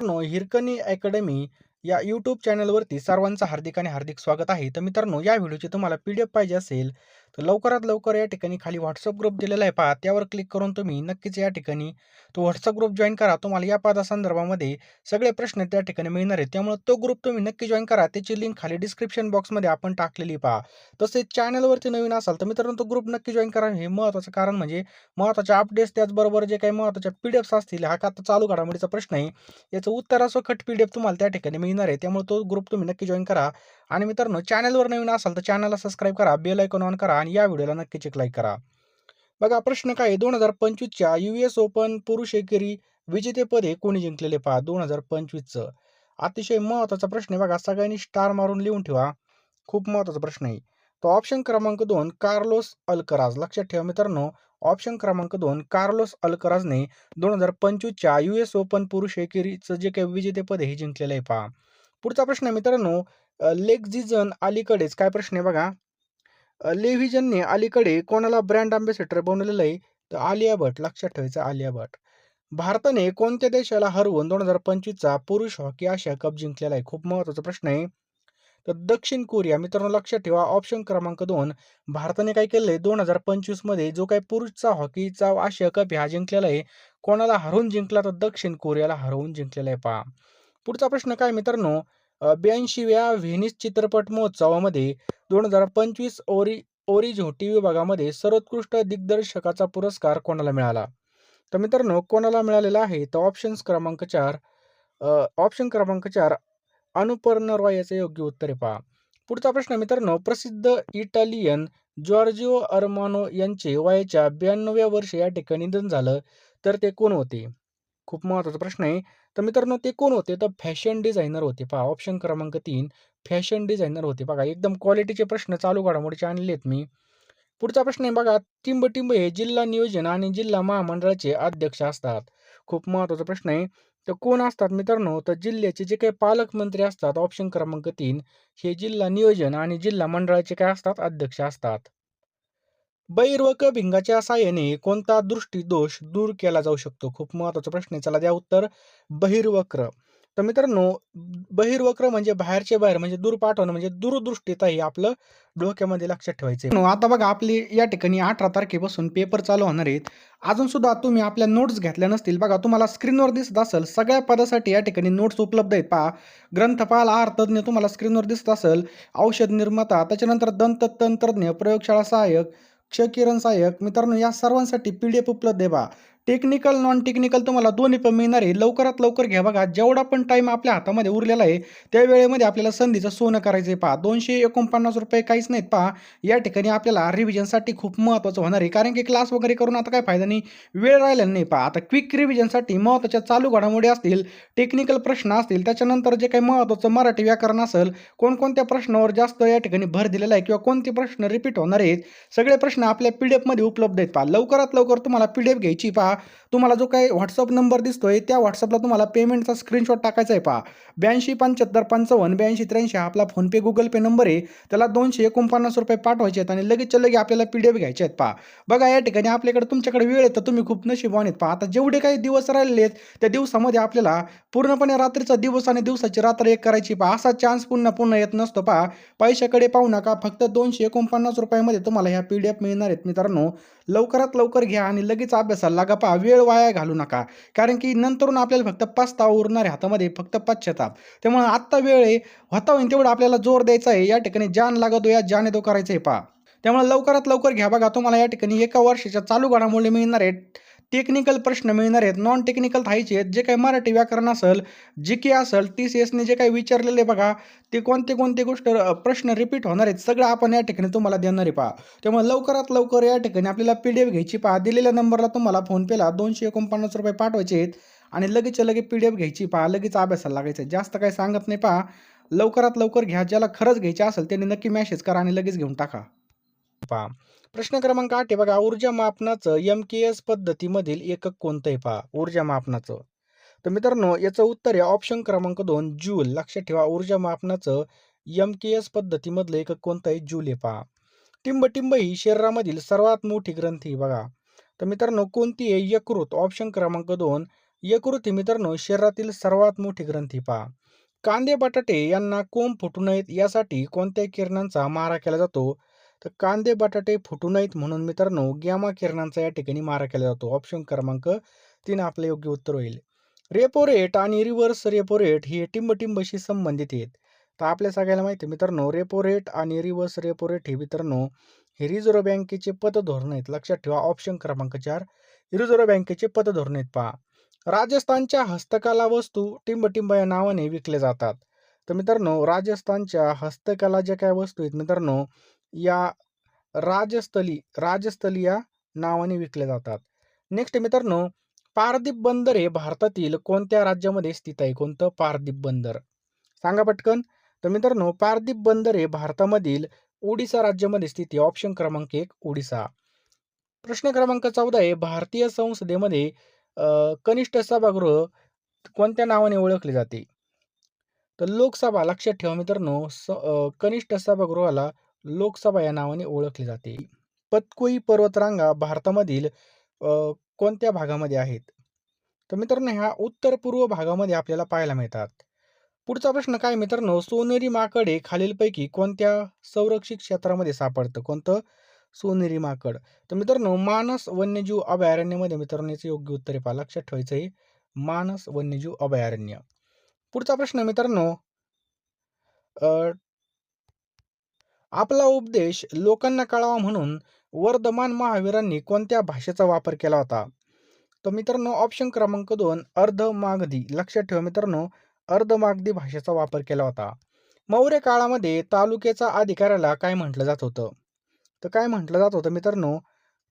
मित्रांनो हिरकणी अकॅडमी या यूट्यूब चॅनलवरती सर्वांचं हार्दिक आणि हार्दिक स्वागत आहे. तर मित्रांनो या व्हिडिओची तुम्हाला पी डी एफ पाहिजे असेल तर लवकरात लवकर या ठिकाणी खाली व्हॉट्सअप ग्रुप दिलेला आहे. पहा त्यावर क्लिक करून तुम्ही नक्कीच या ठिकाणी तो व्हॉट्सअप ग्रुप जॉईन करा. तुम्हाला या पदासंदर्भामध्ये सगळे प्रश्न त्या ठिकाणी मिळणार आहेत. त्यामुळे तो ग्रुप तुम्ही नक्की जॉईन करा. त्याची लिंक खाली डिस्क्रिप्शन बॉक्समध्ये आपण टाकलेली पहा तसेच चॅनलवरती नवीन असाल तर मित्रांनो तो ग्रुप नक्की जॉईन करा. हे महत्त्वाचं कारण म्हणजे महत्त्वाचे अपडेट्स त्याचबरोबर जे काही महत्त्वाच्या पी डी एफ्स असतील हा का आता चालू घडामोडीचा प्रश्न आहे. याचं उत्तर असं खट पी डी एफ तुम्हाला त्या ठिकाणी मिळणार आहे. त्यामुळे तो ग्रुप तुम्ही नक्की जॉईन करा. आणि मित्रांनो चॅनलवर नवीन असाल तर चॅनलला सबस्क्राईब करा बेल ऐकून ऑन करा आणि या व्हिडिओला नक्कीच एक लाईक करा. बघा प्रश्न काय दोन हजार पंचवीसच्या यू एस ओपन पुरुष एकेरी विजेतेपदे कोणी जिंकलेले पहा? दोन हजार पंचवीसचं अतिशय महत्त्वाचा प्रश्न आहे बघा सगळ्यांनी स्टार मारून लिहून ठेवा. खूप महत्त्वाचा प्रश्न आहे. तो ऑप्शन क्रमांक दोन कार्लोस अल्कराज. लक्षात ठेवा मित्रांनो ऑप्शन क्रमांक दोन कार्लोस अल्कराजने दोन हजार पंचवीसच्या यू एस ओपन पुरुष एकेरीचं जे काही विजेतेपद हे जिंकलेलं आहे पहा. पुढचा प्रश्न आहे मित्रांनो लेगझिजन अलीकडेच काय प्रश्न आहे बघा. लेव्हिजनने अलीकडे कोणाला ब्रँड अँबॅसेडर बनवलेलं आहे? तर आलिया भट लक्षात ठेवायचं आलिया भट. भारताने कोणत्या देशाला हरवून दोन हजार पंचवीसचा पुरुष हॉकी आशिया कप जिंकलेला आहे? खूप महत्त्वाचा प्रश्न आहे. तर दक्षिण कोरिया मित्रांनो लक्षात ठेवा ऑप्शन क्रमांक दोन. भारताने काय केलंय? दोन हजार पंचवीसमध्ये जो काही पुरुषचा हॉकीचा आशिया कप हा जिंकलेला आहे. कोणाला हरवून जिंकला? तर दक्षिण कोरियाला हरवून जिंकलेला आहे पहा. पुढचा प्रश्न काय मित्रांनो? ब्याऐंशीव्या व्हेनिस चित्रपट महोत्सवामध्ये दोन हजार पंचवीस ओरि ओरिझो हो टी विभागामध्ये सर्वोत्कृष्ट दिग्दर्शकाचा पुरस्कार कोणाला मिळाला? तर मित्रांनो कोणाला मिळालेला आहे? तर ऑप्शन्स क्रमांक चार ऑप्शन क्रमांक चार अनुपर्ण रॉय याचं योग्य उत्तर पहा. पुढचा प्रश्न मित्रांनो प्रसिद्ध इटालियन जॉर्जिओ अर्मानो यांचे वयाच्या ब्याण्णव्या वर्षी या ठिकाणी निधन झालं तर ते कोण होते? खूप महत्त्वाचा प्रश्न आहे. तर मित्रांनो ते कोण होते? तर फॅशन डिझायनर होते. पहा ऑप्शन क्रमांक तीन फॅशन डिझायनर होते. बघा एकदम क्वालिटीचे प्रश्न चालू घडामोडीचे आणलेत मी. पुढचा प्रश्न आहे बघा टिंब टिंब हे जिल्हा नियोजन आणि जिल्हा महामंडळाचे अध्यक्ष असतात. खूप महत्त्वाचा प्रश्न आहे. तर कोण असतात मित्रांनो? तर जिल्ह्याचे जे काही पालकमंत्री असतात ऑप्शन क्रमांक तीन हे जिल्हा नियोजन आणि जिल्हा मंडळाचे काय असतात? अध्यक्ष असतात. बहिर्वक भिंगाच्या साहाय्याने कोणता दृष्टी दोष दूर केला जाऊ शकतो? खूप महत्त्वाचा प्रश्न आहे. चला द्या उत्तर. बहिर्वक्र. तर मित्रांनो बहिर्वक्र म्हणजे बाहेरचे बाहेर म्हणजे दूर पाठवणं म्हणजे दूरदृष्टीता हे आपलं डोक्यामध्ये लक्षात ठेवायचं आता बघा आपली या ठिकाणी अठरा तारखेपासून पेपर चालू होणार आहेत. अजून सुद्धा तुम्ही आपल्या नोट्स घेतल्या नसतील. बघा तुम्हाला स्क्रीनवर दिसत असेल सगळ्या पदासाठी या ठिकाणी नोट्स उपलब्ध आहेत. पहा ग्रंथपाल आहार तज्ज्ञ तुम्हाला स्क्रीनवर दिसत असेल. औषध निर्माता त्याच्यानंतर दंत तंत्रज्ञ प्रयोगशाळा सहाय्यक क्षकिरण सहाय्यक. मित्रांनो या सर्वांसाठी पी डी एफ उपलब्ध आहे बा. टेक्निकल नॉन टेक्निकल तुम्हाला दोन्ही पण मिळणार आहे. लवकरात लवकर घ्या बघा. जेवढा पण टाईम आपल्या हातामध्ये उरलेला आहे त्या वेळेमध्ये आपल्याला संधीचं सोनं करायचं आहे पहा. दोनशे एकोणपन्नास रुपये काहीच नाहीत पहा. या ठिकाणी आपल्याला रिव्हिजनसाठी खूप महत्त्वाचं होणार आहे. कारण की क्लास वगैरे करून आता काय फायदा नाही? वेळ राहिला नाही पहा. आता क्विक रिव्हिजनसाठी महत्त्वाच्या चालू घडामोडी असतील टेक्निकल प्रश्न असतील त्याच्यानंतर जे काही महत्त्वाचं मराठी व्याकरण असेल कोणकोणत्या प्रश्नावर जास्त या ठिकाणी भर दिलेला आहे किंवा कोणते प्रश्न रिपीट होणार आहेत सगळे प्रश्न आपल्या पी डी एफमध्ये उपलब्ध आहेत पहा. लवकरात लवकर तुम्हाला पी डी एफ घ्यायची पहा. तुम्हाला जो काही व्हॉट्सअप नंबर दिसतोय त्या व्हॉट्सअपला तुम्हाला पेमेंटचा स्क्रीनशॉट टाकायचा आहे पहा. ब्याऐंशी पंच्याहत्तर पंचावन्न ब्याऐंशी त्र्याऐंशी हा आपला फोनपे गुगल पे नंबर आहे. त्याला दोनशे एकोणपन्नास रुपये पाठवायचे आहेत आणि लगेचच्या लगे आपल्याला पी डी एफ घ्यायचे आहेत पहा. बघा या ठिकाणी आपल्याकडे तुमच्याकडे वेळ आहे तर तुम्ही खूप नशीबवान आहेत पहा. आता जेवढे काही दिवस राहिलेले आहेत त्या दिवसामध्ये आपल्याला पूर्णपणे रात्रीचा दिवस आणि दिवसाची रात्र एक करायची पहा. असा चान्स पुन्हा पुन्हा येत नसतो पहा. पैशाकडे पाहू नका फक्त दोनशे एकोणपन्नास रुपयामध्ये तुम्हाला ह्या पी डी एफ मिळणार आहेत. मित्रांनो लवकरात लवकर घ्या आणि लगेच अभ्यासाला लागा. पहा वेळ वाया घालू नका. कारण की नंतरून आपल्याला फक्त पस्तावा उरणार आहे हातामध्ये फक्त पश्चाताप. त्यामुळे आत्ता वेळ आहे होता होईन तेवढं आपल्याला जोर द्यायचा आहे. या ठिकाणी जान लागतो या जान येतो करायचं आहे पहा. त्यामुळे लवकरात लवकर घ्या बघा. तुम्हाला या ठिकाणी एका वर्षाच्या चालू घडामोडी मिळणार आहेत. टेक्निकल प्रश्न मिळणार आहेत. नॉन टेक्निकल थायचे आहेत. जे काही मराठी व्याकरण असेल जी के असेल टी सी एसने जे काही विचारलेले बघा ते कोणते कोणते गोष्ट प्रश्न रिपीट होणार आहेत सगळं आपण या ठिकाणी तुम्हाला देणार आहे पहा. त्यामुळे लवकरात लवकर या ठिकाणी आपल्याला पी डी एफ घ्यायची पहा. दिलेल्या नंबरला तुम्हाला फोनपेला दोनशे एकोणपन्नास रुपये पाठवायचे आहेत आणि लगेच लगे पी डी एफ घ्यायची पहा. लगेच अभ्यासाला लागायचं आहे. जास्त काही सांगत नाही पहा. लवकरात लवकर घ्या. ज्याला खरंच घ्यायचे असेल त्यांनी नक्की मॅसेज करा आणि लगेच घेऊन टाका. पहा. प्रश्न क्रमांक आठ आहे बघा. ऊर्जा मापनाचं एम के एस पद्धतीमधील एकक कोणतं आहे पहा? ऊर्जा मापनाचं. तर मित्रांनो याचं उत्तर आहे ऑप्शन क्रमांक दोन जूल लक्षात ठेवा ऊर्जा मापनाचं एम के एस पद्धतीमधलं एकक कोणतं आहे जूल आहे पहा. टिंब टिंब ही शरीरामधील सर्वात मोठी ग्रंथी बघा. तर मित्रांनो कोणती आहे? यकृत. ऑप्शन क्रमांक दोन. यकृत ही मित्रांनो शरीरातील सर्वात मोठी ग्रंथी पहा. कांदे बटाटे यांना कोंब फुटू नयेत यासाठी कोणत्या किरणांचा मारा केला जातो? तर कांदे बटाटे फुटू नयेत म्हणून मित्रांनो गॅमा किरणांचा या ठिकाणी मारा केला जातो. ऑप्शन क्रमांक तीन आपलं योग्य उत्तर होईल. रेपो रेट आणि रिव्हर्स रेपो रेट हे टिंबटिंबशी संबंधित आहेत. तर आपल्या सगळ्याला माहिती आहे मित्रांनो रेपो रेट आणि रिव्हर्स रेपो रेट हे मित्रांनो हे रिझर्व्ह बँकेचे पतधोरण आहेत. लक्षात ठेवा ऑप्शन क्रमांक चार रिझर्व्ह बँकेचे पतधोरण आहेत पहा. राजस्थानच्या हस्तकला वस्तू टिंबटिंब या नावाने विकले जातात. तर मित्रांनो राजस्थानच्या हस्तकला ज्या काय वस्तू आहेत मित्रांनो या राजस्थली राजस्थली या नावाने विकल्या जातात. नेक्स्ट मित्रांनो पारदीप बंदर हे भारतातील कोणत्या राज्यामध्ये स्थित आहे? कोणतं? पारदीप बंदर. सांगा पटकन. तर मित्रांनो पारदीप बंदर हे भारतामधील ओडिसा राज्यामध्ये स्थित आहे. ऑप्शन क्रमांक एक ओडिसा. प्रश्न क्रमांक चौदा आहे. भारतीय संसदेमध्ये कनिष्ठ सभागृह कोणत्या नावाने ओळखले जाते? तर लोकसभा लक्षात ठेवा मित्रांनो स कनिष्ठ सभागृहाला लोकसभा या नावाने ओळखले जाते. पतकोई पर्वतरांगा भारतामधील कोणत्या भागामध्ये आहेत? तर मित्रांनो ह्या उत्तर पूर्व भागामध्ये आपल्याला पाहायला मिळतात. पुढचा प्रश्न काय मित्रांनो? सोनेरी माकडे खालीलपैकी कोणत्या संरक्षित क्षेत्रामध्ये सापडतं? कोणतं? सोनेरी माकड. तर मित्रांनो मानस वन्यजीव अभयारण्यामध्ये मित्रांनो याचं योग्य उत्तर पहा. लक्षात ठेवायचं आहे. मानस वन्यजीव अभयारण्य. पुढचा प्रश्न मित्रांनो आपला उपदेश लोकांना कळावा म्हणून वर्धमान महावीरांनी कोणत्या भाषेचा वापर केला होता? तर मित्रांनो ऑप्शन क्रमांक दोन अर्धमागधी लक्षात ठेवा मित्रांनो अर्धमागधी भाषेचा वापर केला होता. मौर्य काळामध्ये तालुक्याचा अधिकाऱ्याला काय म्हटलं जात होतं? तर काय म्हटलं जात होतं मित्रांनो?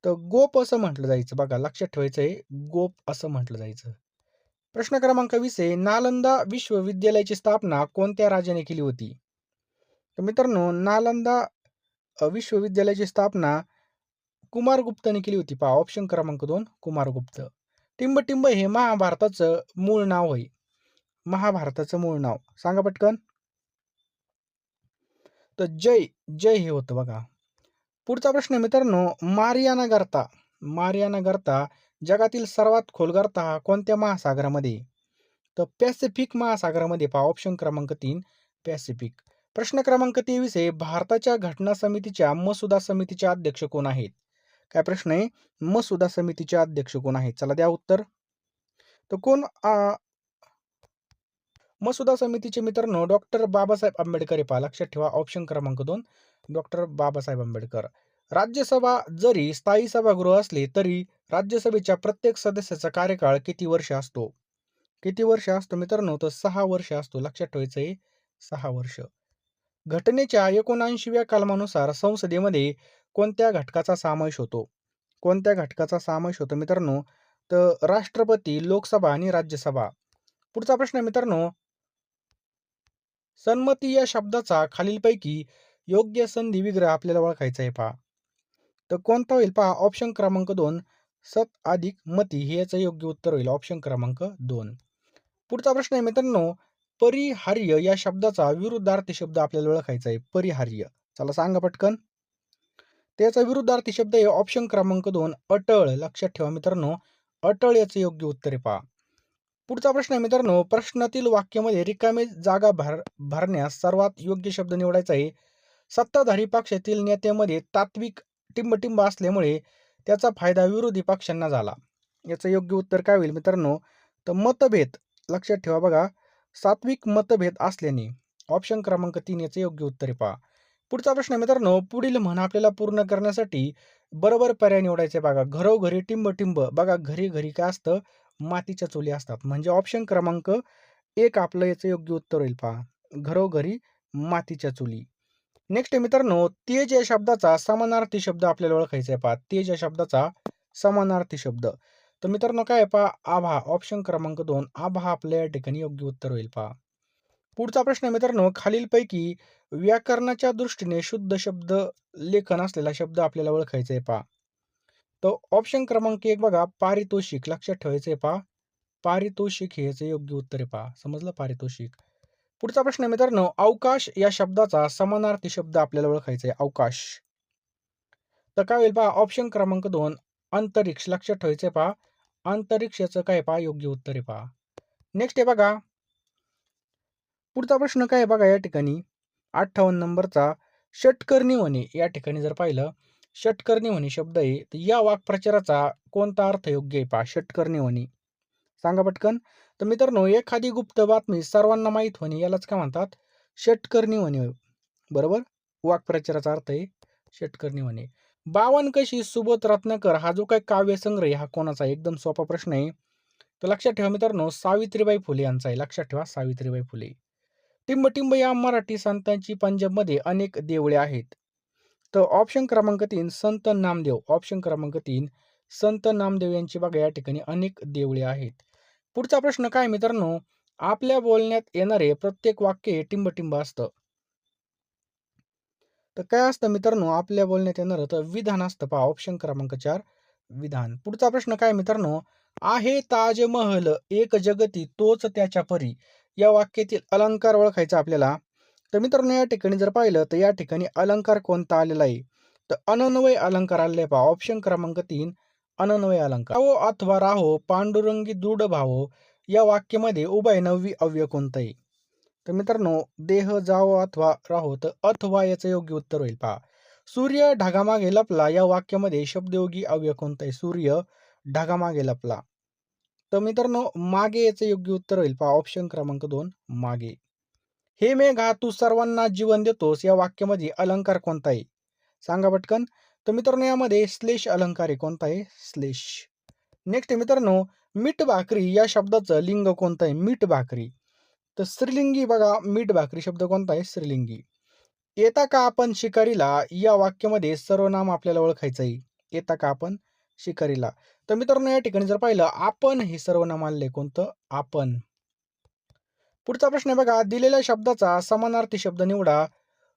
तर गोप असं म्हटलं जायचं बघा लक्षात ठेवायचं आहे गोप असं म्हटलं जायचं. प्रश्न क्रमांक वीस आहे नालंदा विश्वविद्यालयाची स्थापना कोणत्या राजाने केली होती? तर मित्रांनो नालंदा विश्वविद्यालयाची स्थापना कुमारगुप्ताने केली होती पहा. ऑप्शन क्रमांक दोन कुमारगुप्त टिंब टिंब हे महाभारताचं मूळ नाव होय. महाभारताचं मूळ नाव. सांगा पटकन. तर जय जय हे होतं बघा. पुढचा प्रश्न मित्रांनो मारियाना गर्ता. मारियाना गर्ता जगातील सर्वात खोल गर्ता हा कोणत्या महासागरामध्ये? तर पॅसिफिक महासागरामध्ये पहा. ऑप्शन क्रमांक तीन पॅसिफिक. प्रश्न क्रमांक तेवीस आहे भारताच्या घटना समितीच्या मसुदा समितीचे अध्यक्ष कोण आहेत? काय प्रश्न आहे? मसुदा समितीचे अध्यक्ष कोण आहेत? चला द्या उत्तर. तर कोण मसुदा समितीचे मित्रांनो डॉक्टर बाबासाहेब आंबेडकर पहा. लक्षात ठेवा ऑप्शन क्रमांक दोन. डॉक्टर बाबासाहेब आंबेडकर. राज्यसभा जरी स्थायी सभागृह असले तरी राज्यसभेच्या प्रत्येक सदस्याचा कार्यकाळ किती वर्ष असतो? किती वर्ष असतो मित्रांनो? तर सहा वर्ष असतो. लक्षात ठेवायचं आहे सहा वर्ष. घटनेच्या एकोणऐंशीव्या कलमानुसार संसदेमध्ये कोणत्या घटकाचा समावेश होतो? कोणत्या घटकाचा समावेश होतो मित्रांनो? तर राष्ट्रपती लोकसभा आणि राज्यसभा. पुढचा प्रश्न मित्रांनो. सन्मती या शब्दाचा खालीलपैकी योग्य संधी विग्रह आपल्याला ओळखायचा आहे पहा. तर कोणता होईल पहा? ऑप्शन क्रमांक दोन. सत अधिक मती हे याचं योग्य उत्तर होईल. ऑप्शन क्रमांक दोन. पुढचा प्रश्न आहे मित्रांनो. परिहार्य या शब्दाचा विरुद्धार्थी शब्द आपल्याला ओळखायचा आहे परिहार्य. चला सांगा पटकन. त्याचा विरुद्धार्थी शब्द आहे ऑप्शन क्रमांक दोन अटळ. लक्षात ठेवा मित्रांनो अटळ याचं योग्य उत्तर पहा. पुढचा प्रश्न आहे मित्रांनो प्रश्नातील वाक्यामध्ये रिकामे जागा भर भरण्यास सर्वात योग्य शब्द निवडायचा आहे. सत्ताधारी पक्षातील नेत्यामध्ये तात्विक टिंबटिंब असल्यामुळे त्याचा फायदा विरोधी पक्षांना झाला. याचं योग्य उत्तर काय होईल मित्रांनो तर मतभेद. लक्षात ठेवा बघा सात्विक मतभेद असल्याने ऑप्शन क्रमांक तीन याचं योग्य उत्तर पहा. पुढचा प्रश्न मित्रांनो पुढील म्हण आपल्याला पूर्ण करण्यासाठी बरोबर पर्याय निवडायचे बघा. घरोघरी टिंब टिंब बघा घरी घरी काय असतं? मातीच्या चुली असतात. म्हणजे ऑप्शन क्रमांक एक आपलं याचं योग्य उत्तर होईल पहा. घरोघरी मातीच्या चुली. नेक्स्ट मित्रांनो तेज या शब्दाचा समानार्थी शब्द आपल्याला ओळखायचा आहे पहा. तेज या शब्दाचा समानार्थी शब्द. तर मित्रांनो काय पहा आभा ऑप्शन क्रमांक दोन आभा आपल्या या ठिकाणी योग्य उत्तर होईल पहा. पुढचा प्रश्न मित्रांनो खालीलपैकी व्याकरणाच्या दृष्टीने शुद्ध शब्द लेखन असलेला शब्द आपल्याला ओळखायचा आहे पहा. तर ऑप्शन क्रमांक एक बघा पारितोषिक लक्षात ठेवायचं आहे पहा. पारितोषिक हे याचं योग्य उत्तर आहे पहा. समजलं? पारितोषिक. पुढचा प्रश्न मित्रांनो अवकाश या शब्दाचा समानार्थी शब्द आपल्याला ओळखायचा आहे अवकाश. तर काय होईल पहा ऑप्शन क्रमांक दोन अंतरिक्ष लक्षात ठेवायचे पहा. अंतरिक्षाचं काय पहा? योग्य उत्तर आहे पहा. नेक्स्ट आहे बघा. पुढचा प्रश्न काय आहे बघा या ठिकाणी? अठ्ठावन्न नंबरचा षटकर्णी म्हणे. या ठिकाणी जर पाहिलं षटकर्णी म्हणे शब्द आहे. तर या वाक्प्रचाराचा कोणता अर्थ योग्य आहे पहा? षटकर्णी म्हणे. सांगा पटकन. तर मित्रांनो एखादी गुप्त बातमी सर्वांना माहीत होणे यालाच काय म्हणतात? षटकर्णी म्हणे. बरोबर? वाक्प्रचाराचा अर्थ आहे षटकर्णी म्हणे. बावन कशी सुबोध रत्नाकर हा जो काही काव्यसंग्रह हा कोणाचा एकदम सोपा प्रश्न आहे. तर लक्षात ठेवा मित्रांनो सावित्रीबाई फुले यांचा आहे. लक्षात ठेवा सावित्रीबाई फुले. टिंबटिंब या मराठी संतांची पंजाबमध्ये अनेक देवळे आहेत. तर ऑप्शन क्रमांक तीन संत नामदेव. ऑप्शन क्रमांक तीन संत नामदेव यांची बघा या ठिकाणी अनेक देवळे आहेत. पुढचा प्रश्न काय मित्रांनो? आपल्या बोलण्यात येणारे प्रत्येक वाक्य हे टिंबटिंब असतं. तर काय असतं मित्रांनो आपल्या बोलण्यात येणार तर विधान असतं पहा. ऑप्शन क्रमांक चार विधान. पुढचा प्रश्न काय मित्रांनो? आहे ताजमहल एक जगती तोच त्याच्या परी. या वाक्यातील अलंकार ओळखायचा आपल्याला. तर मित्रांनो या ठिकाणी जर पाहिलं तर या ठिकाणी अलंकार कोणता आलेला आहे? तर अनन्वय अलंकार आलेला आहे पहा. ऑप्शन क्रमांक तीन अनन्वय अलंकार. राहो अथवा राहो पांडुरंगी दृढ भावो. या वाक्यामध्ये उभय नववी अव्यय कोणता आहे? तर मित्रांनो देह जावो अथवा राहो अथवा याचं योग्य उत्तर होईल. पहा. सूर्य ढगामागे लपला या वाक्यामध्ये शब्दयोगी अव्यय कोणता आहे सूर्य ढगामागे लपला. तर मित्रांनो मागे याचं योग्य उत्तर होईल. पहा ऑप्शन क्रमांक दोन मागे. हे मेघा तू सर्वांना जीवन देतोस. या वाक्यामध्ये अलंकार कोणता आहे सांगा पटकन. तर मित्रांनो यामध्ये श्लेष अलंकार आहे. कोणता आहे श्लेष नेक्स्ट मित्रांनो मीठ भाकरी या शब्दाचं लिंग कोणतं आहे मीठ भाकरी. तर स्त्रीलिंगी बघा मीठ भाकरी शब्द कोणता आहे? स्त्रीलिंगी. येता का आपण शिकारीला या वाक्यामध्ये सर्वनाम आपल्याला ओळखायचं आहे? येता का आपण शिकारीला. तर मित्रांनो या ठिकाणी जर पाहिलं आपण हे सर्वनाम आले कोणतं? आपण. पुढचा प्रश्न आहे बघा दिलेल्या शब्दाचा समानार्थी शब्द निवडा.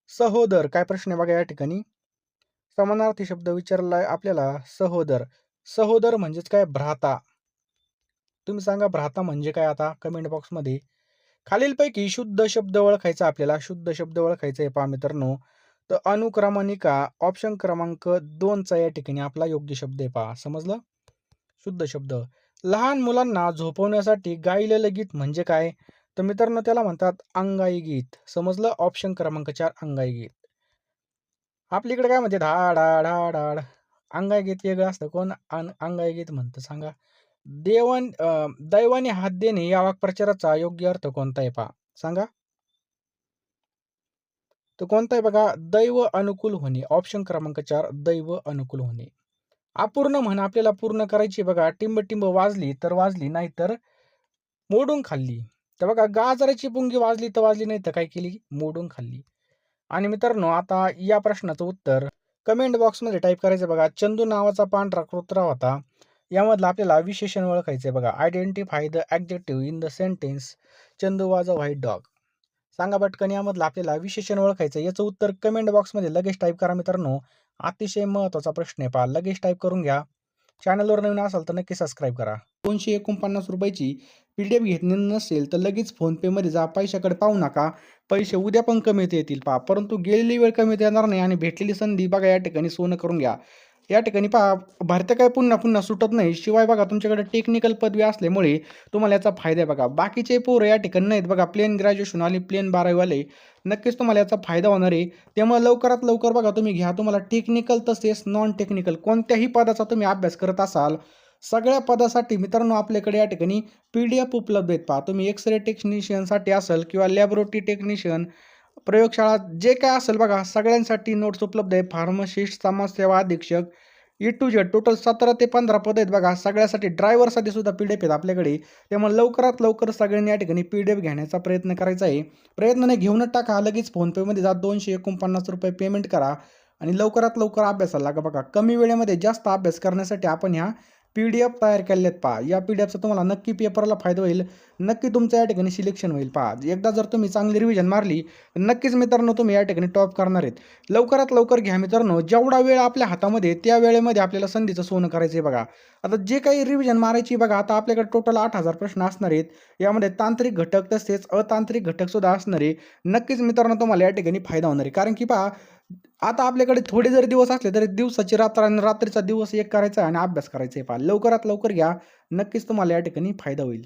सहोदर काय प्रश्न आहे बघा या ठिकाणी? समानार्थी शब्द विचारलाय आपल्याला सहोदर. सहोदर म्हणजेच काय? भ्राता. तुम्ही सांगा भ्राता म्हणजे काय आता? कमेंट बॉक्समध्ये खालीलपैकी शुद्ध शब्द ओळखायचा आपल्याला शुद्ध शब्द ओळखायचा आहे पहा मित्रांनो तर अनुक्रमणिका ऑप्शन क्रमांक दोनचा या ठिकाणी आपला योग्य शब्द आहे पहा. समजलं? शुद्ध शब्द. लहान मुलांना झोपवण्यासाठी गायलेलं गीत म्हणजे काय? तर मित्रांनो त्याला म्हणतात अंगाई गीत. समजलं? ऑप्शन क्रमांक चार अंगाई गीत. आपल्याकडे काय म्हणते? धाड धाड धाड अंगाई गीत वेगळं असतं. कोण? अंगाई गीत म्हणतं. सांगा. देवन दैवाने हात देणे या वाक्प्रचाराचा योग्य अर्थ कोणता आहे पहा. सांगा. तो कोणता आहे बघा दैव अनुकूल होणे. ऑप्शन क्रमांक चार दैव अनुकूल होणे. अपूर्ण म्हण आपल्याला पूर्ण करायची बघा. टिंब टिंब वाजली तर वाजली नाही तर मोडून खाल्ली. तर बघा गाजराची पुंगी वाजली तर वाजली नाही तर काय केली? मोडून खाल्ली. आणि मित्रांनो आता या प्रश्नाचं उत्तर कमेंट बॉक्समध्ये टाईप करायचं बघा. चंदू नावाचा पांढरा कुत्रा होता. यामधलं आपल्याला विशेषण ओळखायचं आहे बघा. Identify the adjective in the sentence Chandu was a white dog सांगा पटकन यामधलं आपल्याला विशेषण ओळखायचं याचं उत्तर कमेंट बॉक्समध्ये लगेच टाईप करा मित्रांनो. अतिशय महत्त्वाचा प्रश्न आहे पहा. लगेच टाईप करून घ्या. चॅनलवर नवीन असाल तर नक्की सबस्क्राईब करा. दोनशे एकोणपन्नास रुपयाची पी डी एफ घेतली नसेल तर लगेच फोनपेमध्ये जा. पैशाकडे पाहू नका. पैसे उद्या पण कमी येतील पहा. परंतु गेलेली वेळ कमी येणार नाही आणि भेटलेली संधी बघा या ठिकाणी सोनं करून घ्या. या ठिकाणी पहा भारतीय काय पुन्हा पुन्हा सुटत नाही. शिवाय बघा तुमच्याकडे टेक्निकल पदवी असल्यामुळे तुम्हाला याचा फायदा आहे बघा. बाकीचे पोरं या ठिकाणी नाहीत बघा. प्लेन ग्रॅज्युएशन आले प्लेन बारावीवाले. नक्कीच तुम्हाला याचा फायदा होणार आहे. त्यामुळे लवकरात लवकर बघा तुम्ही घ्या. तुम्हाला टेक्निकल तसेच नॉन टेक्निकल कोणत्याही पदाचा तुम्ही अभ्यास करत असाल सगळ्या पदासाठी मित्रांनो आपल्याकडे या ठिकाणी पी डी एफ उपलब्ध आहेत पहा. तुम्ही एक्सरे टेक्निशियनसाठी असेल किंवा लॅबोरेटरी टेक्निशियन प्रयोगशाळा जे काय असेल बघा सगळ्यांसाठी नोट्स उपलब्ध आहे. फार्मसिस्ट समाजसेवा अधीक्षक ई टू जेड टोटल सतरा ते पंधरा पद आहेत बघा. सगळ्यासाठी ड्रायव्हरसाठी सुद्धा पी डी एफ आहेत आपल्याकडे. त्यामुळे लवकरात लवकर सगळ्यांनी या ठिकाणी पी डी एफ घेण्याचा प्रयत्न करायचा आहे. प्रयत्न नाही घेऊनच टाका. लगेच फोनपेमध्ये जा. दोनशे एकोणपन्नास रुपये पेमेंट करा. आणि लवकरात लवकर अभ्यासाला लागा बघा. कमी वेळेमध्ये जास्त अभ्यास करण्यासाठी आपण ह्या पी डी एफ तयार केले आहेत पहा. या पी डी एफचा तुम्हाला नक्की पेपरला फायदा होईल. नक्की तुमचं या ठिकाणी सिलेक्शन होईल. पहा एकदा जर तुम्ही चांगली रिव्हिजन मारली तर नक्कीच मित्रांनो तुम्ही या ठिकाणी टॉप करणार आहेत. लवकरात लवकर घ्या मित्रांनो जेवढा वेळ आपल्या हातामध्ये त्या वेळेमध्ये आपल्याला संधीचं सोनं करायचं आहे बघा. आता जे काही रिव्हिजन मारायची बघा आता आपल्याकडे टोटल आठ हजार प्रश्न असणार आहेत. यामध्ये तांत्रिक घटक तसेच अतांत्रिक घटकसुद्धा असणारे नक्कीच मित्रांनो तुम्हाला या ठिकाणी फायदा होणार आहे. कारण की पहा आता आपल्याकडे थोडे जरी दिवस असले तरी दिवसाची रात्र आणि रात्रीचा दिवस एक करायचा आहे आणि अभ्यास करायचा आहे. पहा लवकरात लवकर घ्या. नक्कीच तुम्हाला या ठिकाणी फायदा होईल.